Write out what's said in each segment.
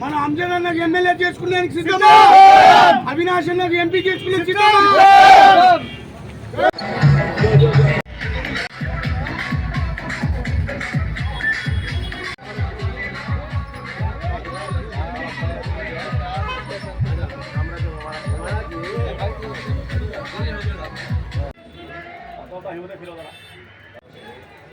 మన అంజన్ అన్నకు ఎమ్మెల్యే చేసుకునేందుకు సిద్ధమా? అవినాష్ అన్నకు ఎంపీ చేసుకునే సిద్ధమా?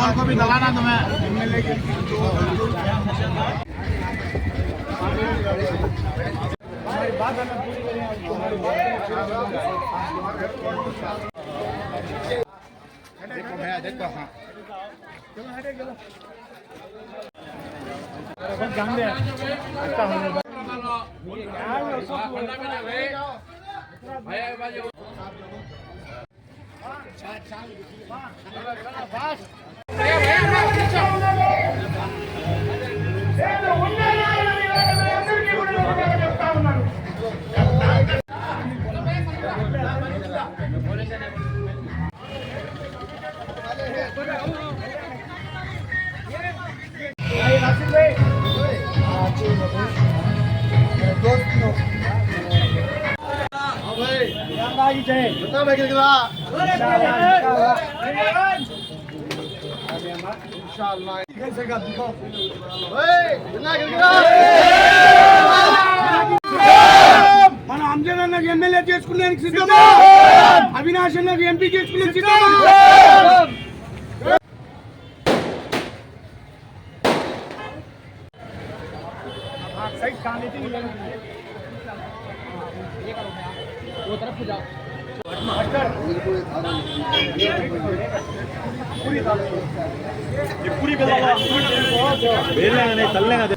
और को भी दिलाना तुम्हें। एमएलए के देखो भैया देखो हाँ। अच्छा होने दो भैया भाई தாகி ஜெய் சுத்தமா கேக்குதா இன்ஷா அல்லாஹ் கேசகா துபா ஏய் என்ன கேக்குதா మన అంజన్ అన్నకు ఎమ్మెల్యే చేసుకునేందుకు సిద్ధమా అవినాష్ అన్నకు ఎంపీ చేసుకునేందుకు సిద్ధమా सही काम लेते हैं ये करो वो तरफ जाओ ये पूरी बेला नहीं तलने का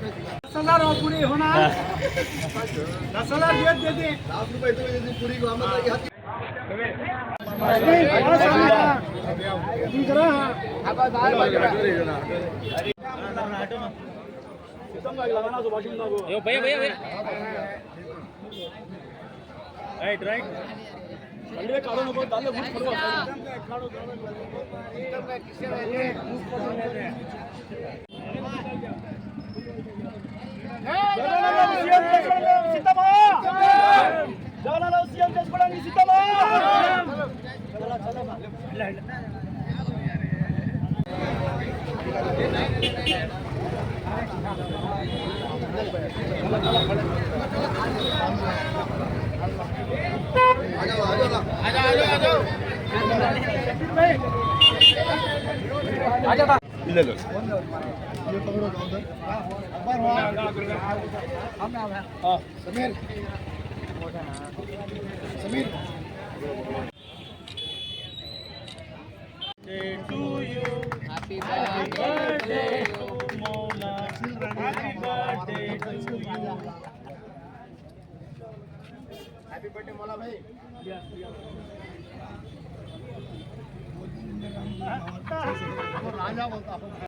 Thank you. हज़ार और पूरी होना। हाँ। दस हज़ार दे दे दे लाख रुपए तो दे। दे पूरी को हम यो भैया भैया भैया। राइट राइट ಅಂದ್ರೆ ಕಾಡೋ ನೋ ಬಂದ ಅಲ್ಲೇ ಗುಡ್ ಕೊಡುವ ಕಾಡೋ ಕಾಡೋ ಇಂಟರ್ನೆಟ್ ಕಿಸೆ ಇದೆ జగనన్న సీఎం చేసుకోవడానికి సిద్ధమా ಇಲ್ಲ ये पकड़ो गाँव में अकबर हुआ हम नाम है हाँ Sameer Sameer to you happy birthday to mona happy birthday to you happy birthday mola bhai yes yes राजा बोलता हूँ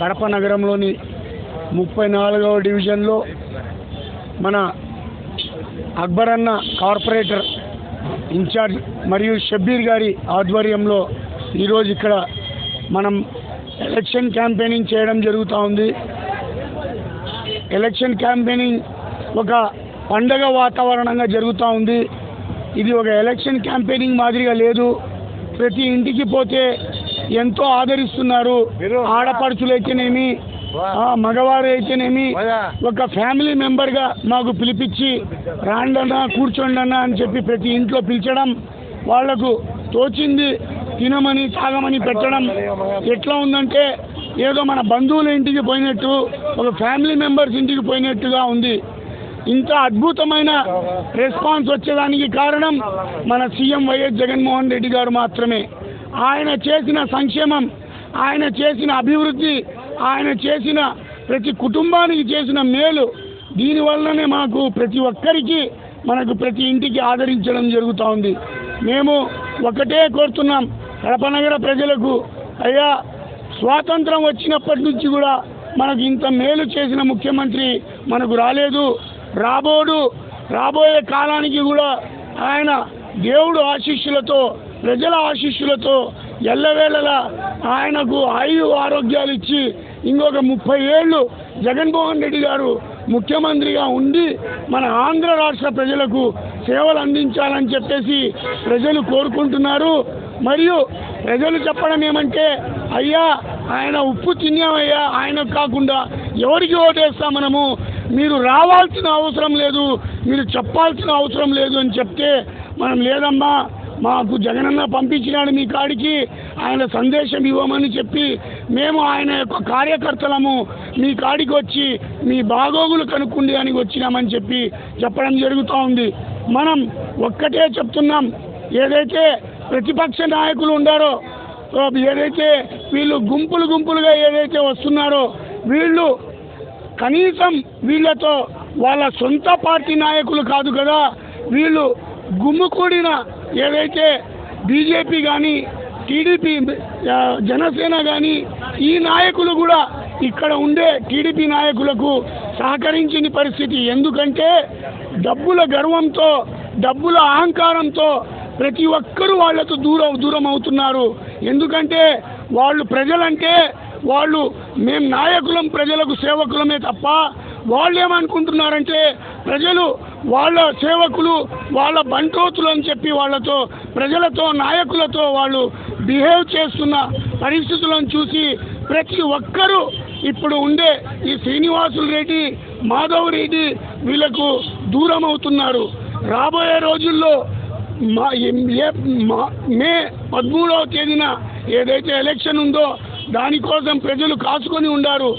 కడప నగరంలోని ముప్పై నాలుగవ డివిజన్లో మన అక్బర్ అన్న కార్పొరేటర్ ఇన్ఛార్జ్ మరియు షబ్బీర్ గారి ఆధ్వర్యంలో ఈరోజు ఇక్కడ మనం ఎలక్షన్ క్యాంపెయినింగ్ చేయడం జరుగుతూ ఉంది. ఎలక్షన్ క్యాంపెయినింగ్ ఒక పండగ వాతావరణంగా జరుగుతూ ఉంది. ఇది ఒక ఎలక్షన్ క్యాంపెయినింగ్ మాదిరిగా లేదు. ప్రతి ఇంటికి పోతే ఎంతో ఆదరిస్తున్నారు. ఆడపడుచులు అయితేనేమి మగవారు అయితేనేమి ఒక ఫ్యామిలీ మెంబర్గా మాకు పిలిపించి రాండన్నా కూర్చోండి అన్న అని చెప్పి ప్రతి ఇంట్లో పిలిచడం వాళ్ళకు తోచింది తినమని తాగమని పెట్టడం ఎట్లా ఉందంటే ఏదో మన బంధువుల ఇంటికి పోయినట్టు ఒక ఫ్యామిలీ మెంబర్స్ ఇంటికి పోయినట్టుగా ఉంది. ఇంత అద్భుతమైన రెస్పాన్స్ వచ్చేదానికి కారణం మన సీఎం వైఎస్ జగన్మోహన్ రెడ్డి గారు మాత్రమే. ఆయన చేసిన సంక్షేమం ఆయన చేసిన అభివృద్ధి ఆయన చేసిన ప్రతి కుటుంబానికి చేసిన మేలు దీనివల్లనే మాకు ప్రతి ఒక్కరికి మనకు ప్రతి ఇంటికి ఆదరించడం జరుగుతూ ఉంది మేము ఒకటే కోరుతున్నాం కడప నగర ప్రజలకు అయ్యా స్వాతంత్రం వచ్చినప్పటి నుంచి కూడా మనకు ఇంత మేలు చేసిన ముఖ్యమంత్రి మనకు రాలేదు. రాబోడు రాబోయే కాలానికి కూడా ఆయన దేవుడు ఆశీస్సులతో ప్రజల ఆశీస్సులతో ఎల్లవేళలా ఆయనకు ఐదు ఆరోగ్యాలు ఇచ్చి ఇంకొక ముప్పై ఏళ్ళు జగన్మోహన్ రెడ్డి గారు ముఖ్యమంత్రిగా ఉండి మన ఆంధ్ర రాష్ట్ర ప్రజలకు సేవలు అందించాలని చెప్పేసి ప్రజలు కోరుకుంటున్నారు. మరియు ప్రజలు చెప్పడం ఏమంటే అయ్యా ఆయన ఉప్పు తిన్నామయ్యా ఆయన కాకుండా ఎవరికి ఓటేస్తాం మనము? మీరు రావాల్సిన అవసరం లేదు మీరు చెప్పాల్సిన అవసరం లేదు అని చెప్తే మనం లేదమ్మా మాకు జగనన్న పంపించినాడు మీ కాడికి ఆయన సందేశం ఇవ్వమని చెప్పి మేము ఆయన యొక్క కార్యకర్తలము మీ కాడికి వచ్చి మీ బాగోగులు కనుక్కుండి అని వచ్చినామని చెప్పి చెప్పడం జరుగుతూ ఉంది. మనం ఒక్కటే చెప్తున్నాం ఏదైతే ప్రతిపక్ష నాయకులు ఉండారో ఏదైతే వీళ్ళు గుంపులు గుంపులుగా ఏదైతే వస్తున్నారో వీళ్ళు కనీసం వీళ్ళతో వాళ్ళ సొంత పార్టీ నాయకులు కాదు కదా వీళ్ళు గుమ్ముకూడిన ఏదైతే బీజేపీ కానీ టీడీపీ జనసేన కానీ ఈ నాయకులు కూడా ఇక్కడ ఉండే టీడీపీ నాయకులకు సహకరించిన పరిస్థితి. ఎందుకంటే డబ్బుల గర్వంతో డబ్బుల అహంకారంతో ప్రతి ఒక్కరూ వాళ్ళతో దూరం దూరం అవుతున్నారు. ఎందుకంటే వాళ్ళు ప్రజలంటే వాళ్ళు మేము నాయకులం ప్రజలకు సేవకులమే తప్ప వాళ్ళు ఏమనుకుంటున్నారంటే ప్రజలు వాళ్ళ సేవకులు వాళ్ళ బంటోతులు అని చెప్పి వాళ్ళతో ప్రజలతో నాయకులతో వాళ్ళు బిహేవ్ చేస్తున్న పరిస్థితులను చూసి ప్రతి ఒక్కరూ ఇప్పుడు ఉండే ఈ శ్రీనివాసులు రెడ్డి మాధవ్ రెడ్డి వీళ్ళకు దూరం అవుతున్నారు రాబోయే రోజుల్లో మా ఏ- మా- మే పదమూడవ తేదీన ఏదైతే ఎలక్షన్ ఉందో దానికోసం ప్రజలు కాసుకొని ఉండారు.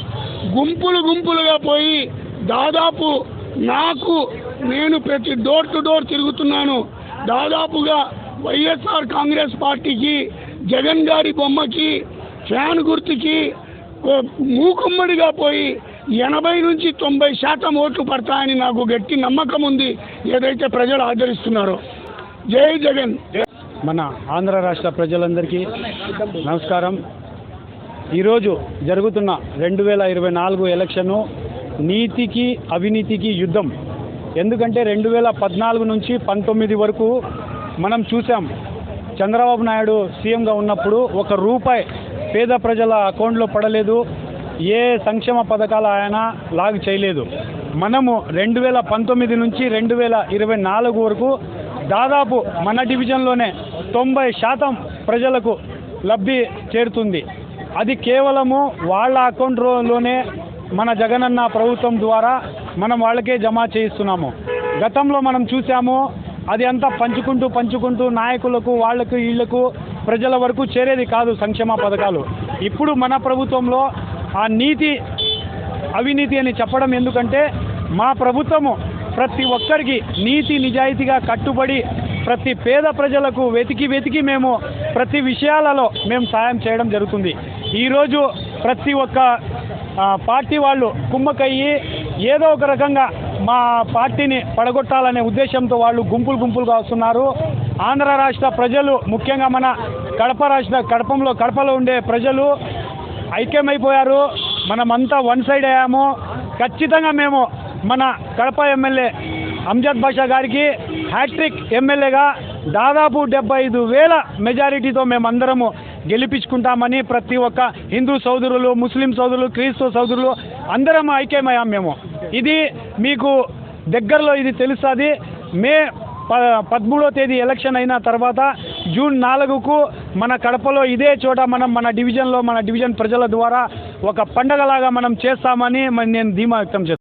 గుంపులు గుంపులుగా పోయి దాదాపు నాకు నేను ప్రతి డోర్ టు డోర్ తిరుగుతున్నాను. దాదాపుగా వైఎస్ఆర్ కాంగ్రెస్ పార్టీకి జగన్ గారి బొమ్మకి ఫ్యాన్ గుర్తుకి మూకుమ్మడిగా పోయి ఎనభై నుంచి తొంభై శాతం ఓట్లు పడతాయని నాకు గట్టి నమ్మకం ఉంది. ఏదైతే ప్రజలు ఆదరిస్తున్నారో. జై జగన్. మన ఆంధ్ర రాష్ట్ర ప్రజలందరికీ నమస్కారం. ఈరోజు జరుగుతున్న రెండు వేల ఇరవై నాలుగు ఎలక్షను నీతికి అవినీతికి యుద్ధం. ఎందుకంటే రెండు వేల పద్నాలుగు నుంచి పంతొమ్మిది వరకు మనం చూసాం చంద్రబాబు నాయుడు సీఎంగా ఉన్నప్పుడు ఒక రూపాయి పేద ప్రజల అకౌంట్లో పడలేదు ఏ సంక్షేమ పథకాలు ఆయన లాగు చేయలేదు. మనము రెండు వేల పంతొమ్మిది నుంచి రెండు వేల ఇరవై నాలుగు వరకు దాదాపు మన డివిజన్లోనే తొంభై శాతం ప్రజలకు లబ్ధి చేరుతుంది. అది కేవలము వాళ్ళ అకౌంట్లోనే మన జగనన్న ప్రభుత్వం ద్వారా మనం వాళ్ళకే జమ చేయిస్తున్నాము. గతంలో మనం చూసాము అది అంతా పంచుకుంటూ పంచుకుంటూ నాయకులకు వాళ్ళకు వీళ్ళకు ప్రజల వరకు చేరేది కాదు సంక్షేమ పథకాలు. ఇప్పుడు మన ప్రభుత్వంలో ఆ నీతి అవినీతి అని చెప్పడం ఎందుకంటే మా ప్రభుత్వము ప్రతి ఒక్కరికి నీతి నిజాయితీగా కట్టుబడి ప్రతి పేద ప్రజలకు వెతికి వెతికి మేము ప్రతి విషయాలలో మేము సాయం చేయడం జరుగుతుంది. ఈరోజు ప్రతి ఒక్క పార్టీ వాళ్ళు కుమ్మకయ్యి ఏదో ఒక రకంగా మా పార్టీని పడగొట్టాలనే ఉద్దేశంతో వాళ్ళు గుంపులు గుంపులుగా వస్తున్నారు. ఆంధ్ర రాష్ట్ర ప్రజలు ముఖ్యంగా మన కడప రాష్ట్ర కడపంలో కడపలో ఉండే ప్రజలు ఐక్యమైపోయారు. మనమంతా వన్ సైడ్ అయ్యాము. ఖచ్చితంగా మేము మన కడప ఎమ్మెల్యే అంజద్ బాషా గారికి హ్యాట్రిక్ ఎమ్మెల్యేగా దాదాపు డెబ్బై ఐదు వేల మెజారిటీతో మేమందరము గెలిపించుకుంటామని ప్రతి ఒక్క హిందూ సోదరులు ముస్లిం సోదరులు క్రీస్తు సోదరులు అందరం ఐక్యమయ్యాం మేము. ఇది మీకు దగ్గరలో ఇది తెలుస్తుంది. మే ప పదమూడో తేదీ ఎలక్షన్ అయిన తర్వాత జూన్ నాలుగుకు మన కడపలో ఇదే చోట మనం మన డివిజన్లో మన డివిజన్ ప్రజల ద్వారా ఒక పండగలాగా మనం చేస్తామని మరి నేను ధీమా వ్యక్తం చేస్తాను